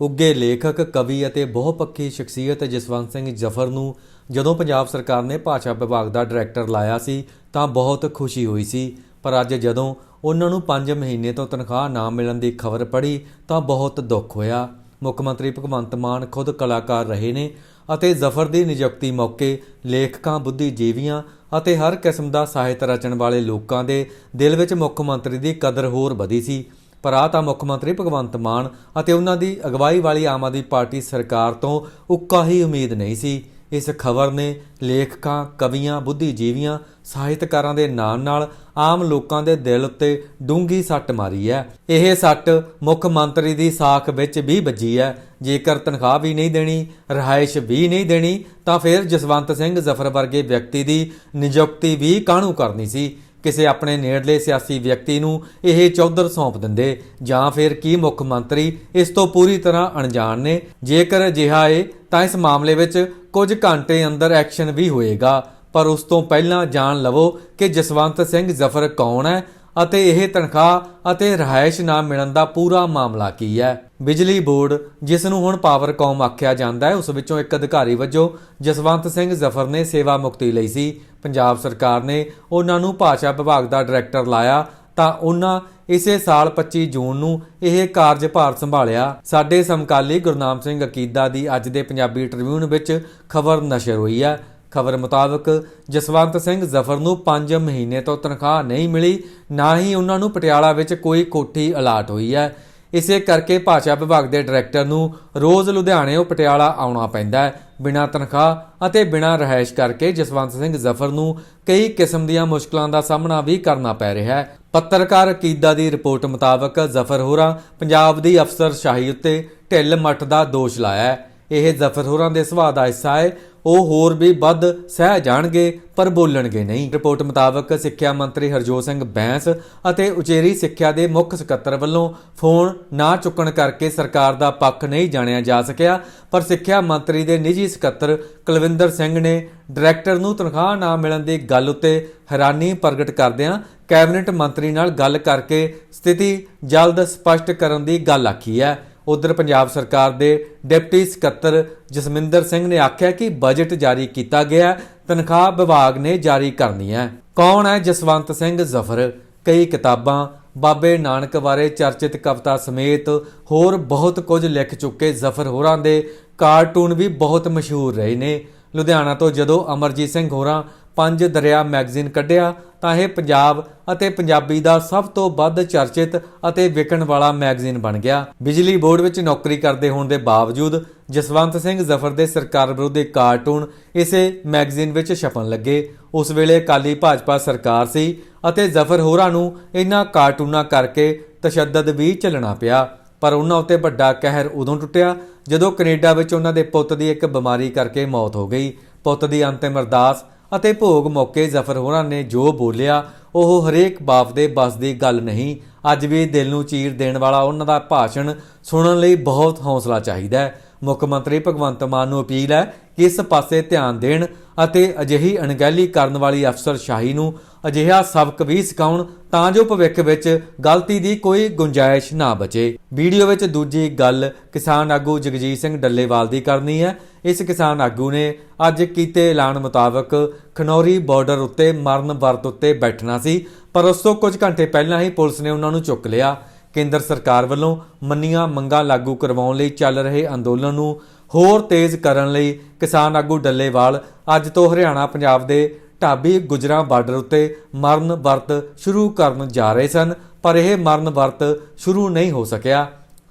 ਉੱਗੇ ਲੇਖਕ, ਕਵੀ ਅਤੇ ਬਹੁਪੱਖੀ ਸ਼ਖਸੀਅਤ ਜਸਵੰਤ ਸਿੰਘ ਜਫਰ ਨੂੰ ਜਦੋਂ ਪੰਜਾਬ ਸਰਕਾਰ ਨੇ ਭਾਸ਼ਾ ਵਿਭਾਗ ਦਾ ਡਾਇਰੈਕਟਰ ਲਾਇਆ ਸੀ ਤਾਂ ਬਹੁਤ ਖੁਸ਼ੀ ਹੋਈ ਸੀ। ਪਰ ਅੱਜ ਜਦੋਂ ਉਹਨਾਂ ਨੂੰ 5 ਮਹੀਨੇ ਤੋਂ ਤਨਖਾਹ ਨਾ ਮਿਲਣ ਦੀ ਖਬਰ ਪੜੀ ਤਾਂ ਬਹੁਤ ਦੁੱਖ ਹੋਇਆ। ਮੁੱਖ ਮੰਤਰੀ ਭਗਵੰਤ ਮਾਨ ਖੁਦ ਕਲਾਕਾਰ ਰਹੇ ਨੇ ਅਤੇ ਜ਼ਫਰ ਦੀ ਨਿਯੁਕਤੀ ਮੌਕੇ ਲੇਖਕਾਂ, ਬੁੱਧੀਜੀਵੀਆਂ ਅਤੇ ਹਰ ਕਿਸਮ ਦਾ ਸਾਹਿਤ ਰਚਣ ਵਾਲੇ ਲੋਕਾਂ ਦੇ ਦਿਲ ਵਿੱਚ ਮੁੱਖ ਮੰਤਰੀ ਦੀ ਕਦਰ ਹੋਰ ਵਧੀ ਸੀ। ਪਰ ਆ ਤਾਂ ਮੁੱਖ ਮੰਤਰੀ ਭਗਵੰਤ ਮਾਨ ਅਤੇ ਉਹਨਾਂ ਦੀ ਅਗਵਾਈ ਵਾਲੀ ਆਮ ਆਦਮੀ ਪਾਰਟੀ ਸਰਕਾਰ ਤੋਂ ਉੱਕਾ ਹੀ ਉਮੀਦ ਨਹੀਂ ਸੀ। ਇਸ ਖਬਰ ਨੇ ਲੇਖਕਾਂ, ਕਵੀਆਂ, ਬੁੱਧੀਜੀਵੀਆਂ, ਸਾਹਿਤਕਾਰਾਂ ਦੇ ਨਾਲ ਨਾਲ ਆਮ ਲੋਕਾਂ ਦੇ ਦਿਲ ਉੱਤੇ ਡੂੰਗੀ ਸੱਟ ਮਾਰੀ ਹੈ। ਇਹ ਸੱਟ ਮੁੱਖ ਮੰਤਰੀ ਦੀ ਸਾਖ ਵਿੱਚ ਵੀ ਵੱਜੀ ਹੈ। ਜੇਕਰ ਤਨਖਾਹ ਵੀ ਨਹੀਂ ਦੇਣੀ, ਰਿਹਾਇਸ਼ ਵੀ ਨਹੀਂ ਦੇਣੀ, ਤਾਂ ਫਿਰ ਜਸਵੰਤ ਸਿੰਘ ਜ਼ਫਰ ਵਰਗੇ ਵਿਅਕਤੀ ਦੀ ਨਿਯੁਕਤੀ ਵੀ ਕਾਹਨੂੰ ਕਰਨੀ ਸੀ? ਕਿਸੇ ਆਪਣੇ ਨੇੜਲੇ ਸਿਆਸੀ ਵਿਅਕਤੀ ਨੂੰ ਇਹ ਚੌਧਰ ਸੌਂਪ ਦਿੰਦੇ, ਜਾਂ ਫਿਰ ਕੀ ਮੁੱਖ ਮੰਤਰੀ ਇਸ ਤੋਂ ਪੂਰੀ ਤਰ੍ਹਾਂ ਅਣਜਾਣ ਨੇ? ਜੇਕਰ ਅਜਿਹਾ ਏ, ਤਾਂ ਇਸ ਮਾਮਲੇ ਵਿੱਚ ਕੁਝ ਘੰਟੇ ਅੰਦਰ ਐਕਸ਼ਨ ਵੀ ਹੋਏਗਾ, ਪਰ ਉਸ ਤੋਂ ਪਹਿਲਾਂ ਜਾਣ ਲਵੋ ਕਿ ਜਸਵੰਤ ਸਿੰਘ ਜ਼ਫਰ ਕੌਣ ਹੈ ਅਤੇ ਇਹ ਤਨਖਾਹ ਅਤੇ ਰਿਹਾਇਸ਼ ਨਾ ਮਿਲਣ ਦਾ ਪੂਰਾ ਮਾਮਲਾ ਕੀ ਹੈ? ਬਿਜਲੀ ਬੋਰਡ, ਜਿਸ ਨੂੰ ਹੁਣ ਪਾਵਰਕਾਮ ਆਖਿਆ ਜਾਂਦਾ ਹੈ, ਉਸ ਵਿੱਚੋਂ ਇੱਕ ਅਧਿਕਾਰੀ ਵਜੋਂ ਜਸਵੰਤ ਸਿੰਘ ਜ਼ਫਰ ਨੇ ਸੇਵਾ ਮੁਕਤੀ ਲਈ ਸੀ। ਪੰਜਾਬ ਸਰਕਾਰ ਨੇ ਉਹਨਾਂ ਨੂੰ ਭਾਸ਼ਾ ਵਿਭਾਗ ਦਾ ਡਾਇਰੈਕਟਰ ਲਾਇਆ ਤਾਂ ਉਹਨਾਂ ਇਸੇ ਸਾਲ 25 ਜੂਨ ਨੂੰ ਇਹ ਕਾਰਜਭਾਰ ਸੰਭਾਲਿਆ। ਸਾਡੇ ਸਮਕਾਲੀ ਗੁਰਨਾਮ ਸਿੰਘ ਅਕੀਦਾ ਦੀ ਅੱਜ ਦੇ ਪੰਜਾਬੀ ਟ੍ਰਿਬਿਊਨ ਵਿੱਚ ਖਬਰ ਨਸ਼ਰ ਹੋਈ ਹੈ। ਖਬਰ ਮੁਤਾਬਕ ਜਸਵੰਤ ਸਿੰਘ ਜ਼ਫਰ ਨੂੰ 5 ਮਹੀਨੇ ਤੋਂ ਤਨਖਾਹ ਨਹੀਂ ਮਿਲੀ, ਨਾ ਹੀ ਉਹਨਾਂ ਨੂੰ ਪਟਿਆਲਾ ਵਿੱਚ ਕੋਈ ਕੋਠੀ ਅਲਾਟ ਹੋਈ ਹੈ। ਇਸੇ ਕਰਕੇ ਭਾਸ਼ਾ ਵਿਭਾਗ ਦੇ ਡਾਇਰੈਕਟਰ ਨੂੰ ਰੋਜ਼ ਲੁਧਿਆਣੇ ਉਹ ਪਟਿਆਲਾ ਆਉਣਾ ਪੈਂਦਾ ਹੈ। ਬਿਨਾਂ ਤਨਖਾਹ ਅਤੇ ਬਿਨਾਂ ਰਹਿائش ਕਰਕੇ ਜਸਵੰਤ ਸਿੰਘ ਜ਼ਫਰ ਨੂੰ ਕਈ ਕਿਸਮ ਦੀਆਂ ਮੁਸ਼ਕਲਾਂ ਦਾ ਸਾਹਮਣਾ ਵੀ ਕਰਨਾ ਪੈ ਰਿਹਾ ਹੈ। ਪੱਤਰਕਾਰ ਅਕੀਦਾ ਦੀ ਰਿਪੋਰਟ ਮੁਤਾਬਕ ਜ਼ਫਰ ਹੋਰਾਂ ਪੰਜਾਬ ਦੀ ਅਫਸਰਸ਼ਾਹੀ ਉੱਤੇ ਢਿੱਲ ਮੱਠ ਦਾ ਦੋਸ਼ ਲਾਇਆ ਹੈ। ਇਹ ਜ਼ਫਰ ਹੋਰਾਂ ਦੇ ਸੁਭਾਅ ਦਾ ਹਿੱਸਾ ਹੈ। ਉਹ ਹੋਰ ਵੀ ਵੱਧ ਸਹਿ ਜਾਣਗੇ, ਪਰ ਬੋਲਣਗੇ ਨਹੀਂ। ਰਿਪੋਰਟ ਮੁਤਾਬਕ ਸਿੱਖਿਆ ਮੰਤਰੀ ਹਰਜੋਤ ਸਿੰਘ ਬੈਂਸ ਅਤੇ ਉਚੇਰੀ ਸਿੱਖਿਆ ਦੇ ਮੁੱਖ ਸਕੱਤਰ ਵੱਲੋਂ ਫੋਨ ਨਾ ਚੁੱਕਣ ਕਰਕੇ ਸਰਕਾਰ ਦਾ ਪੱਖ ਨਹੀਂ ਜਾਣਿਆ ਜਾ ਸਕਿਆ, ਪਰ ਸਿੱਖਿਆ ਮੰਤਰੀ ਦੇ ਨਿੱਜੀ ਸਕੱਤਰ ਕੁਲਵਿੰਦਰ ਸਿੰਘ ਨੇ ਡਾਇਰੈਕਟਰ ਨੂੰ ਤਨਖਾਹ ਨਾ ਮਿਲਣ ਦੀ ਗੱਲ ਉੱਤੇ ਹੈਰਾਨੀ ਪ੍ਰਗਟ ਕਰਦਿਆਂ ਕੈਬਨਿਟ ਮੰਤਰੀ ਨਾਲ ਗੱਲ ਕਰਕੇ ਸਥਿਤੀ ਜਲਦ ਸਪਸ਼ਟ ਕਰਨ ਦੀ ਗੱਲ ਆਖੀ ਹੈ। ਉਧਰ ਪੰਜਾਬ ਸਰਕਾਰ ਦੇ ਡਿਪਟੀ ਸਕੱਤਰ ਜਸਮਿੰਦਰ ਸਿੰਘ ਨੇ ਆਖਿਆ ਕਿ ਬਜਟ ਜਾਰੀ ਕੀਤਾ ਗਿਆ, ਤਨਖਾਹ ਵਿਭਾਗ ਨੇ ਜਾਰੀ ਕਰਨੀ ਹੈ। ਕੌਣ ਹੈ ਜਸਵੰਤ ਸਿੰਘ ਜ਼ਫਰ? ਕਈ ਕਿਤਾਬਾਂ, ਬਾਬੇ ਨਾਨਕ ਬਾਰੇ ਚਰਚਿਤ ਕਵਿਤਾ ਸਮੇਤ ਹੋਰ ਬਹੁਤ ਕੁਝ ਲਿਖ ਚੁੱਕੇ ਜ਼ਫਰ ਹੋਰਾਂ ਦੇ। ਕਾਰਟੂਨ ਵੀ ਬਹੁਤ ਮਸ਼ਹੂਰ ਰਹੇ ਨੇ। ਲੁਧਿਆਣਾ ਤੋਂ ਜਦੋਂ ਅਮਰਜੀਤ ਸਿੰਘ ਹੋਰਾਂ ਪੰਜ ਦਰਿਆ ਮੈਗਜ਼ੀਨ ਕੱਢਿਆ, ਤਾਂ ਇਹ ਪੰਜਾਬ ਅਤੇ ਪੰਜਾਬੀ ਦਾ ਸਭ ਤੋਂ ਵੱਧ ਚਰਚਿਤ ਅਤੇ ਵਿਕਣ ਵਾਲਾ ਮੈਗਜ਼ੀਨ ਬਣ ਗਿਆ। ਬਿਜਲੀ ਬੋਰਡ ਵਿੱਚ ਨੌਕਰੀ ਕਰਦੇ ਹੋਣ ਦੇ ਬਾਵਜੂਦ ਜਸਵੰਤ ਸਿੰਘ ਜ਼ਫਰ ਦੇ ਸਰਕਾਰ ਵਿਰੋਧੀ ਕਾਰਟੂਨ ਇਸੇ ਮੈਗਜ਼ੀਨ ਵਿੱਚ ਛਪਣ ਲੱਗੇ। ਉਸ ਵੇਲੇ ਅਕਾਲੀ ਭਾਜਪਾ ਸਰਕਾਰ ਸੀ ਅਤੇ ਜ਼ਫਰ ਹੋਰਾਂ ਨੂੰ ਇਹਨਾਂ ਕਾਰਟੂਨਾਂ ਕਰਕੇ ਤਸ਼ੱਦਦ ਵੀ ਝੱਲਣਾ ਪਿਆ। ਪਰ ਉਹਨਾਂ ਉੱਤੇ ਵੱਡਾ ਕਹਿਰ ਉਦੋਂ ਟੁੱਟਿਆ ਜਦੋਂ ਕੈਨੇਡਾ ਵਿੱਚ ਉਹਨਾਂ ਦੇ ਪੁੱਤ ਦੀ ਇੱਕ ਬਿਮਾਰੀ ਕਰਕੇ ਮੌਤ ਹੋ ਗਈ। ਪੁੱਤ ਦੀ ਅੰਤਿਮ ਅਰਦਾਸ ਅਤੇ ਭੋਗ ਮੌਕੇ ਜ਼ਫਰ ਹੋਰਾਂ ਨੇ ਜੋ ਬੋਲਿਆ, ਉਹ ਹਰੇਕ ਬਾਪ ਦੇ ਬਸ ਦੀ ਗੱਲ ਨਹੀਂ। ਅੱਜ ਵੀ ਦਿਲ ਨੂੰ ਚੀਰ ਦੇਣ ਵਾਲਾ ਉਹਨਾਂ ਦਾ ਭਾਸ਼ਣ ਸੁਣਨ ਲਈ ਬਹੁਤ ਹੌਸਲਾ ਚਾਹੀਦਾ ਹੈ। ਮੁੱਖ ਮੰਤਰੀ ਭਗਵੰਤ ਮਾਨ ਨੂੰ ਅਪੀਲ ਹੈ ਕਿਸ ਪਾਸੇ ਧਿਆਨ ਦੇਣ ਅਤੇ ਅਜਿਹੀ ਅਣਗਹਿਲੀ ਕਰਨ ਵਾਲੀ ਅਫਸਰ ਸ਼ਾਹੀ ਨੂੰ ਅਜਿਹਾ ਸਬਕ ਵੀ ਸਿਖਾਉਣ, ਤਾਂ ਜੋ ਭਵਿੱਖ ਵਿੱਚ ਗਲਤੀ ਦੀ ਕੋਈ ਗੁੰਜਾਇਸ਼ ਨਾ ਬਚੇ। ਵੀਡੀਓ ਵਿੱਚ ਦੂਜੀ ਗੱਲ ਕਿਸਾਨ ਆਗੂ ਜਗਜੀਤ ਸਿੰਘ ਡੱਲੇਵਾਲ ਦੀ ਕਰਨੀ ਹੈ। ਇਸ ਕਿਸਾਨ ਆਗੂ ਨੇ ਅੱਜ ਕੀਤੇ ਐਲਾਨ ਮੁਤਾਬਕ ਖਨੌਰੀ ਬਾਰਡਰ ਉੱਤੇ ਮਰਨ ਵਰਤ ਉੱਤੇ ਬੈਠਣਾ ਸੀ, ਪਰ ਉਸ ਤੋਂ ਕੁਝ ਘੰਟੇ ਪਹਿਲਾਂ ਹੀ ਪੁਲਿਸ ਨੇ ਉਹਨਾਂ ਨੂੰ ਚੁੱਕ ਲਿਆ। ਕੇਂਦਰ ਸਰਕਾਰ ਵੱਲੋਂ ਮੰਨੀਆਂ ਮੰਗਾਂ ਲਾਗੂ ਕਰਵਾਉਣ ਲਈ ਚੱਲ ਰਹੇ ਅੰਦੋਲਨ ਨੂੰ ਹੋਰ ਤੇਜ਼ ਕਰਨ ਲਈ ਕਿਸਾਨ ਆਗੂ ਡੱਲੇਵਾਲ ਅੱਜ ਤੋਂ ਹਰਿਆਣਾ, ਪੰਜਾਬ ਦੇ ਢਾਬੀ ਗੁਜਰਾਂ ਬਾਰਡਰ ਉੱਤੇ ਮਰਨ ਵਰਤ ਸ਼ੁਰੂ ਕਰਨ ਜਾ ਰਹੇ ਸਨ, ਪਰ ਇਹ ਮਰਨ ਵਰਤ ਸ਼ੁਰੂ ਨਹੀਂ ਹੋ ਸਕਿਆ।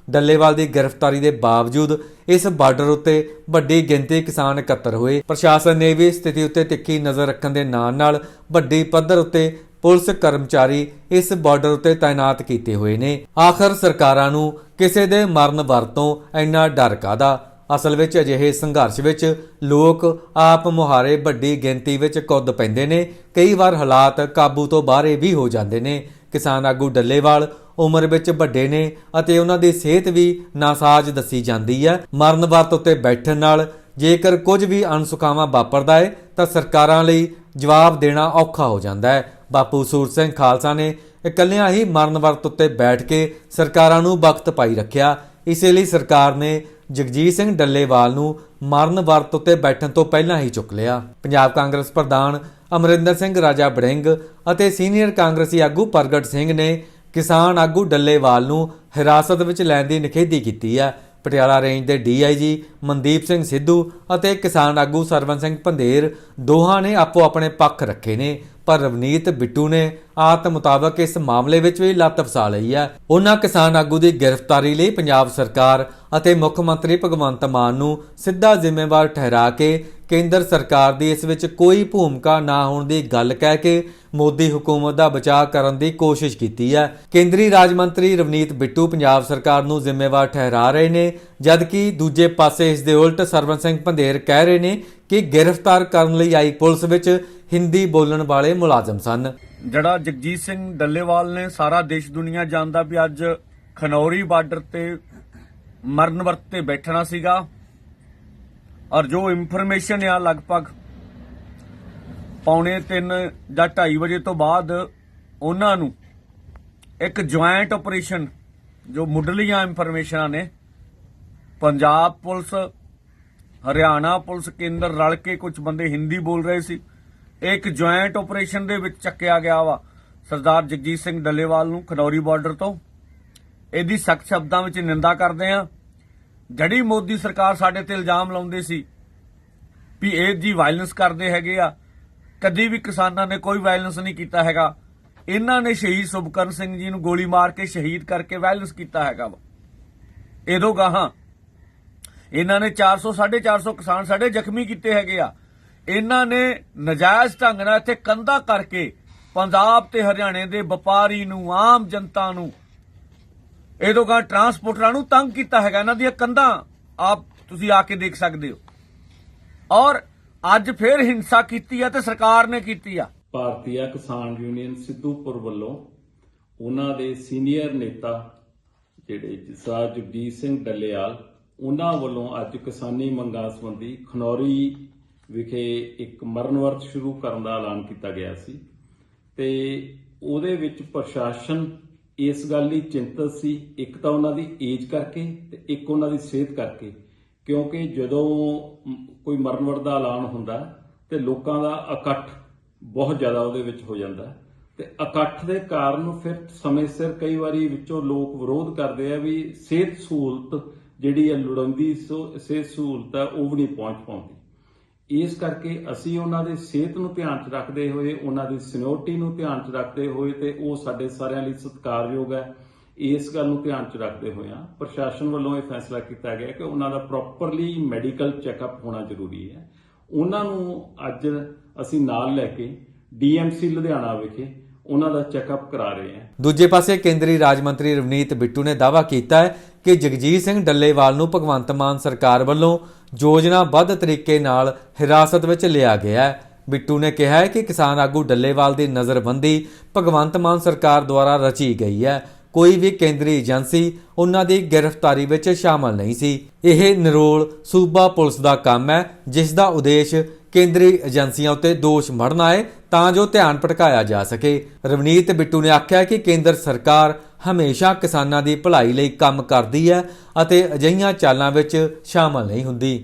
ਡੱਲੇਵਾਲ ਦੀ ਗ੍ਰਿਫਤਾਰੀ ਦੇ ਬਾਵਜੂਦ ਇਸ ਬਾਰਡਰ ਉੱਤੇ ਵੱਡੀ ਗਿਣਤੀ ਕਿਸਾਨ ਇਕੱਤਰ ਹੋਏ। ਪ੍ਰਸ਼ਾਸਨ ਨੇ ਵੀ ਸਥਿਤੀ ਉੱਤੇ ਤਿੱਖੀ ਨਜ਼ਰ ਰੱਖਣ ਦੇ ਨਾਲ ਨਾਲ ਵੱਡੀ ਪੱਧਰ ਉੱਤੇ ਪੁਲਿਸ ਕਰਮਚਾਰੀ ਇਸ ਬਾਰਡਰ ਉੱਤੇ ਤਾਇਨਾਤ ਕੀਤੇ ਹੋਏ ਨੇ। ਆਖਰ ਸਰਕਾਰਾਂ ਨੂੰ ਕਿਸੇ ਦੇ ਮਰਨ ਵਰਤੋਂ ਇੰਨਾ ਡਰ ਕਾਦਾ ਅਸਲ ਵਿੱਚ ਅਜਿਹੇ ਸੰਘਰਸ਼ ਵਿੱਚ ਲੋਕ ਆਪ ਮੁਹਾਰੇ ਵੱਡੀ ਗਿਣਤੀ ਵਿੱਚ ਕੁੱਦ ਪੈਂਦੇ ਨੇ। ਕਈ ਵਾਰ ਹਾਲਾਤ ਕਾਬੂ ਤੋਂ ਬਾਹਰੇ ਵੀ ਹੋ ਜਾਂਦੇ ਨੇ। ਕਿਸਾਨ ਆਗੂ ਡੱਲੇਵਾਲ ਉਮਰ ਵਿੱਚ ਵੱਡੇ ਨੇ ਅਤੇ ਉਹਨਾਂ ਦੀ ਸਿਹਤ ਵੀ ਨਾਸਾਜ ਦੱਸੀ ਜਾਂਦੀ ਹੈ। ਮਰਨ ਵਰਤ ਉੱਤੇ ਬੈਠਣ ਨਾਲ ਜੇਕਰ ਕੁਝ ਵੀ ਅਨਸੁਖਾਵਾਂ ਵਾਪਰਦਾ ਹੈ ਤਾਂ ਸਰਕਾਰਾਂ ਲਈ ਜਵਾਬ ਦੇਣਾ ਔਖਾ ਹੋ ਜਾਂਦਾ ਹੈ। ਬਾਪੂ ਸੂਰ ਸਿੰਘ ਖਾਲਸਾ ਨੇ ਇਕੱਲਿਆਂ ਹੀ ਮਰਨ ਵਰਤ ਉੱਤੇ ਬੈਠ ਕੇ ਸਰਕਾਰਾਂ ਨੂੰ ਵਕਤ ਪਾਈ ਰੱਖਿਆ। ਇਸੇ ਲਈ ਸਰਕਾਰ ਨੇ ਜਗਜੀਤ ਸਿੰਘ ਡੱਲੇਵਾਲ ਨੂੰ ਮਰਨ ਵਰਤ ਉੱਤੇ ਬੈਠਣ ਤੋਂ ਪਹਿਲਾਂ ਹੀ ਚੁੱਕ ਲਿਆ। ਪੰਜਾਬ ਕਾਂਗਰਸ ਪ੍ਰਧਾਨ ਅਮਰਿੰਦਰ ਸਿੰਘ, ਰਾਜਾ ਬੜਿੰਗ ਅਤੇ ਸੀਨੀਅਰ ਕਾਂਗਰਸੀ ਆਗੂ ਪ੍ਰਗਟ ਸਿੰਘ ਨੇ ਕਿਸਾਨ ਆਗੂ ਡੱਲੇਵਾਲ ਨੂੰ ਹਿਰਾਸਤ ਵਿੱਚ ਲੈਣ ਦੀ ਨਿਖੇਧੀ ਕੀਤੀ ਹੈ। ਪਟਿਆਲਾ ਰੇਂਜ ਦੇ ਡੀਆਈਜੀ ਮਨਦੀਪ ਸਿੰਘ ਸਿੱਧੂ ਅਤੇ ਕਿਸਾਨ ਆਗੂ ਸਰਵਨ ਸਿੰਘ ਪੰਧੇਰ ਦੋਹਾਂ ਨੇ ਆਪੋ ਆਪਣੇ ਪੱਖ ਰੱਖੇ ਨੇ। ਪਰ ਰਵਨੀਤ, ਬਿੱਟੂ ਨੇ ਆਤ ਮੁਤਾਬਕ ਇਸ ਮਾਮਲੇ ਵਿੱਚ ਵੀ ਲੱਤ ਫਸਾ ਲਈ ਹੈ। ਉਹਨਾਂ ਕਿਸਾਨ ਆਗੂ ਦੀ ਗ੍ਰਿਫਤਾਰੀ ਲਈ ਪੰਜਾਬ ਸਰਕਾਰ ਅਤੇ ਮੁੱਖ ਮੰਤਰੀ ਭਗਵੰਤ ਮਾਨ ਨੂੰ ਸਿੱਧਾ ਜ਼ਿੰਮੇਵਾਰ ਠਹਿਰਾ ਕੇ ਕੇਂਦਰ ਸਰਕਾਰ ਦੀ ਇਸ ਵਿੱਚ ਕੋਈ ਭੂਮਿਕਾ ਨਾ ਹੋਣ ਦੀ ਗੱਲ ਕਹਿ ਕੇ ਮੋਦੀ ਹਕੂਮਤ ਦਾ ਬਚਾਅ ਕਰਨ ਦੀ ਕੋਸ਼ਿਸ਼ ਕੀਤੀ ਹੈ। ਕੇਂਦਰੀ ਰਾਜ ਮੰਤਰੀ ਰਵਨੀਤ ਬਿੱਟੂ ਪੰਜਾਬ ਸਰਕਾਰ ਨੂੰ ਜ਼ਿੰਮੇਵਾਰ ਠਹਿਰਾ ਰਹੇ ਨੇ, ਜਦਕਿ ਦੂਜੇ ਪਾਸੇ ਇਸ ਦੇ ਉਲਟ ਸਰਵਨ ਸਿੰਘ ਪੰਧੇਰ ਕਹਿ ਰਹੇ ਨੇ ਕਿ ਗ੍ਰਿਫਤਾਰ ਕਰਨ ਲਈ ਆਈ ਪੁਲਿਸ ਵਿੱਚ ਹਿੰਦੀ ਬੋਲਣ ਵਾਲੇ ਮੁਲਾਜ਼ਮ ਸਨ। ਜਿਹੜਾ ਜਗਜੀਤ ਸਿੰਘ ਡੱਲੇਵਾਲ ਨੇ ਸਾਰਾ ਦੇਸ਼ ਦੁਨੀਆ ਜਾਣਦਾ ਵੀ ਅੱਜ ਖਨੌਰੀ ਬਾਰਡਰ ਤੇ ਮਰਨ ਵਰਤ ਤੇ ਬੈਠਣਾ ਸੀਗਾ ਔਰ ਜੋ ਇਨਫੋਰਮੇਸ਼ਨ ਆ ਲਗਭਗ ਪੌਣੇ 3 ਜਾਂ 2:30 ਵਜੇ ਤੋਂ ਬਾਅਦ ਉਹਨਾਂ ਨੂੰ ਇੱਕ ਜੁਆਇੰਟ ਆਪਰੇਸ਼ਨ ਜੋ ਮੁੱਢਲੀਆਂ ਇਨਫੋਰਮੇਸ਼ਨਾਂ ਨੇ, ਪੰਜਾਬ ਪੁਲਿਸ, ਹਰਿਆਣਾ ਪੁਲਿਸ ਕੇਂਦਰ ਰਲ ਕੇ ਕੁਝ ਬੰਦੇ ਹਿੰਦੀ ਬੋਲ ਰਹੇ ਸੀ। ਇੱਕ ਜੁਆਇੰਟ ਆਪਰੇਸ਼ਨ ਦੇ ਵਿੱਚ ਚੱਕਿਆ ਗਿਆ ਵਾ। ਸਰਦਾਰ ਜਗਜੀਤ ਸਿੰਘ ਡੱਲੇਵਾਲ ਨੂੰ ਖਨੌਰੀ ਬਾਰਡਰ ਤੋਂ। ਇਹਦੀ ਸਖਤ ਸ਼ਬਦਾਂ ਵਿੱਚ ਨਿੰਦਾ ਕਰਦੇ ਆ ਜੜੀ ਮੋਦੀ ਸਰਕਾਰ ਸਾਡੇ ਤੇ ਇਲਜ਼ਾਮ ਲਾਉਂਦੇ ਸੀ ਵੀ ਇਹ ਜੀ ਵਾਇਲੈਂਸ ਕਰਦੇ ਹੈਗੇ ਆ। ਕਦੀ ਵੀ ਕਿਸਾਨਾਂ ਨੇ ਕੋਈ ਵਾਇਲੈਂਸ ਨਹੀਂ ਕੀਤਾ ਹੈਗਾ। ਇਹਨਾਂ ਨੇ ਸ਼ਹੀਦ ਸੁਭਕਰਨ ਸਿੰਘ ਜੀ ਨੂੰ ਗੋਲੀ ਮਾਰ ਕੇ ਸ਼ਹੀਦ ਕਰਕੇ ਵਾਇਲੈਂਸ ਕੀਤਾ ਹੈਗਾ ਵਾ। ਇਹਦੋਂ ਗਾਹਾਂ ਇਹਨਾਂ ਨੇ 400 450 ਕਿਸਾਨ ਸਾਡੇ ਜ਼ਖਮੀ ਕੀਤੇ ਹੈਗੇ ਆ। ਇਹਨਾਂ ਨੇ ਨਜਾਇਜ਼ ਢੰਗ ਨਾਲ ਇੱਥੇ ਕੰਧਾ ਕਰਕੇ ਪੰਜਾਬ ਤੇ ਹਰਿਆਣੇ ਦੇ ਵਪਾਰੀ ਨੂੰ, ਆਮ ਜਨਤਾ ਨੂੰ ਇਹਦੋਂ ਗਾ ਟਰਾਂਸਪੋਰਟਰਾਂ ਨੂੰ ਤੰਗ ਕੀਤਾ ਹੈਗਾ। ਇਹਨਾਂ ਦੀਆਂ ਕੰਧਾਂ ਆਪ ਤੁਸੀਂ ਆ ਕੇ ਦੇਖ ਸਕਦੇ ਹੋ। ਔਰ ਅੱਜ ਫੇਰ ਹਿੰਸਾ ਕੀਤੀ ਆ ਤੇ ਸਰਕਾਰ ਨੇ ਕੀਤੀ ਆ। ਭਾਰਤੀ ਕਿਸਾਨ ਯੂਨੀਅਨ ਸਿੱਧੂਪੁਰ ਵੱਲੋਂ ਉਹਨਾਂ ਦੇ ਸੀਨੀਅਰ ਨੇਤਾ ਜਿਹੜੇ ਜਸਰਾਜ ਜਗਜੀਤ ਸਿੰਘ ਡੱਲੇਵਾਲ, ਉਹਨਾਂ ਵੱਲੋਂ ਅੱਜ ਕਿਸਾਨੀ ਮੰਗਾਂ ਸੰਬੰਧੀ ਖਨੌਰੀ ਵਿਖੇ ਇੱਕ ਮਰਨ ਵਰਤ ਸ਼ੁਰੂ ਕਰਨ ਦਾ ਐਲਾਨ ਕੀਤਾ ਗਿਆ ਸੀ ਤੇ ਉਹਦੇ ਵਿੱਚ ਪ੍ਰਸ਼ਾਸਨ ਇਸ ਗੱਲ ਲਈ ਚਿੰਤਤ ਸੀ, ਇੱਕ ਤਾਂ ਉਹਨਾਂ ਦੀ ਏਜ ਕਰਕੇ ਤੇ ਇੱਕ ਉਹਨਾਂ ਦੀ ਸਿਹਤ ਕਰਕੇ, ਕਿਉਂਕਿ ਜਦੋਂ ਕੋਈ ਮਰਨ ਵਰਤ ਦਾ ਐਲਾਨ ਹੁੰਦਾ ਤੇ ਲੋਕਾਂ ਦਾ ਇਕੱਠ ਬਹੁਤ ਜ਼ਿਆਦਾ ਉਹਦੇ ਵਿੱਚ ਹੋ ਜਾਂਦਾ। ਹੈ ਤੇ ਇਕੱਠ ਦੇ ਕਾਰਨ ਫਿਰ ਸਮੇਂ ਸਿਰ ਕਈ ਵਾਰੀ ਵਿੱਚੋਂ ਲੋਕ ਵਿਰੋਧ ਕਰਦੇ ਆ ਵੀ ਸਿਹਤ ਸਹੂਲਤ ਜਿਹੜੀ ਹੈ ਲੋੜੀਂਦੀ ਸੋ- ਸਿਹਤ ਸਹੂਲਤ ਹੈ ਉਹ ਵੀ ਨਹੀਂ ਪਹੁੰਚ ਪਾਉਂਦੀ। ਇਸ ਕਰਕੇ ਅਸੀਂ ਉਹਨਾਂ ਦੇ ਸਿਹਤ ਨੂੰ ਧਿਆਨ 'ਚ ਰੱਖਦੇ ਹੋਏ, ਉਹਨਾਂ ਦੀ ਸਿਨਿਓਰਟੀ ਨੂੰ ਧਿਆਨ 'ਚ ਰੱਖਦੇ ਹੋਏ ਤੇ ਉਹ ਸਾਡੇ ਸਾਰਿਆਂ ਲਈ ਸਤਿਕਾਰਯੋਗ ਹੈ, ਇਸ ਗੱਲ ਨੂੰ ਧਿਆਨ 'ਚ ਰੱਖਦੇ ਹੋਏ ਹੋਇਆ ਪ੍ਰਸ਼ਾਸਨ ਵੱਲੋਂ ਇਹ ਫੈਸਲਾ ਕੀਤਾ ਗਿਆ ਕਿ ਉਹਨਾਂ ਦਾ ਪ੍ਰੋਪਰਲੀ ਮੈਡੀਕਲ ਚੈੱਕਅਪ ਹੋਣਾ ਜ਼ਰੂਰੀ ਹੈ। ਉਹਨਾਂ ਨੂੰ ਅੱਜ ਅਸੀਂ ਨਾਲ ਲੈ ਕੇ ਡੀਐਮਸੀ ਲੁਧਿਆਣਾ ਵਿਖੇ ਉਹਨਾਂ ਦਾ ਚੈੱਕਅਪ ਕਰਾ ਰਹੇ ਹਾਂ। ਦੂਜੇ ਪਾਸੇ ਕੇਂਦਰੀ ਰਾਜ ਮੰਤਰੀ ਰਵਨੀਤ ਬਿੱਟੂ ਨੇ ਦਾਅਵਾ ਕੀਤਾ ਹੈ ਕਿ ਜਗਜੀਤ ਸਿੰਘ ਡੱਲੇਵਾਲ ਨੂੰ ਭਗਵੰਤ ਮਾਨ ਸਰਕਾਰ ਵੱਲੋਂ ਯੋਜਨਾਬੱਧ ਤਰੀਕੇ ਨਾਲ ਹਿਰਾਸਤ ਵਿੱਚ ਲਿਆ ਗਿਆ ਹੈ। ਬਿੱਟੂ ਨੇ ਕਿਹਾ ਹੈ ਕਿ ਕਿਸਾਨ ਆਗੂ ਡੱਲੇਵਾਲ ਦੀ ਨਜ਼ਰਬੰਦੀ ਭਗਵੰਤ ਮਾਨ ਸਰਕਾਰ ਦੁਆਰਾ ਰਚੀ ਗਈ ਹੈ। ਕੋਈ ਵੀ ਕੇਂਦਰੀ ਏਜੰਸੀ ਉਹਨਾਂ ਦੀ ਗ੍ਰਿਫਤਾਰੀ ਵਿੱਚ ਸ਼ਾਮਲ ਨਹੀਂ ਸੀ। ਇਹ ਨਿਰੋਲ ਸੂਬਾ ਪੁਲਿਸ ਦਾ ਕੰਮ ਹੈ, ਜਿਸ ਦਾ ਉਦੇਸ਼ ਕੇਂਦਰੀ ਏਜੰਸੀਆਂ ਉੱਤੇ ਦੋਸ਼ ਮੜਨਾ ਹੈ ਤਾਂ ਜੋ ਧਿਆਨ ਭਟਕਾਇਆ ਜਾ ਸਕੇ। ਰਵਨੀਤ ਬਿੱਟੂ ਨੇ ਆਖਿਆ ਕਿ ਕੇਂਦਰ ਸਰਕਾਰ ਹਮੇਸ਼ਾ ਕਿਸਾਨਾਂ ਦੀ ਭਲਾਈ ਲਈ ਕੰਮ ਕਰਦੀ ਹੈ ਅਤੇ ਅਜਿਹੀਆਂ ਚਾਲਾਂ ਵਿੱਚ ਸ਼ਾਮਲ ਨਹੀਂ ਹੁੰਦੀ।